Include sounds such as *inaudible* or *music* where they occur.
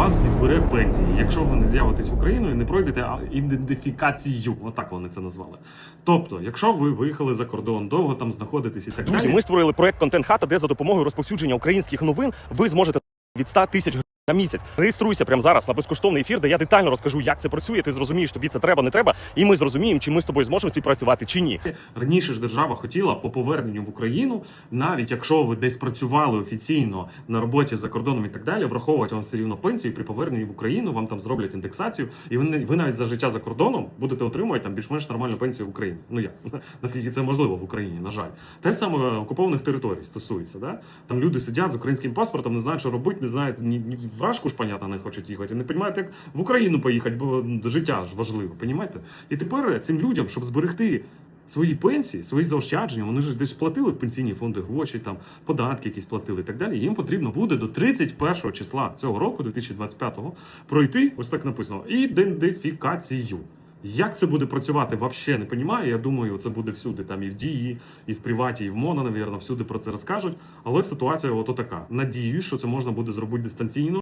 вас відбере пенсії, якщо ви не з'явитесь в Україну і не пройдете ідентифікацію. Отак вони це назвали. Тобто, якщо ви виїхали за кордон, довго там знаходитесь і так Друзі, далі. ми створили проект Контент Хата, де за допомогою розповсюдження українських новин ви зможете від 100 тисяч гривень на місяць. Реєструйся прямо зараз на безкоштовний ефір, де я детально розкажу, як це працює. Ти зрозумієш, тобі це треба, не треба, і ми зрозуміємо, чи ми з тобою зможемо співпрацювати чи ні. Раніше ж держава хотіла по поверненню в Україну, навіть якщо ви десь працювали офіційно на роботі за кордоном і так далі, враховувати вам все рівно пенсію при поверненні в Україну вам там зроблять індексацію, і ви, ви навіть за життя за кордоном будете отримувати там більш-менш нормальну пенсію в Україні. Ну як *laughs* наскільки це можливо в Україні, на жаль, те саме окупованих територій стосується. Да? Там люди сидять з українським паспортом, не знають, що робити, не знають ні, ні в ж понятно, не хочуть їхати. Не розуміють, як в Україну поїхати, бо життя ж важливо, понімаєте? І тепер цим людям, щоб зберегти свої пенсії, свої заощадження, вони ж десь платили в пенсійні фонди гроші, там податки якісь платили і так далі. Їм потрібно буде до 31 числа цього року, 2025-го, пройти, ось так написано, ідентифікацію. Як це буде працювати, взагалі не розумію. Я думаю, це буде всюди, там і в дії, і в приваті, і в моно, навірно, всюди про це розкажуть. Але ситуація ото така. Надіюсь, що це можна буде зробити дистанційно.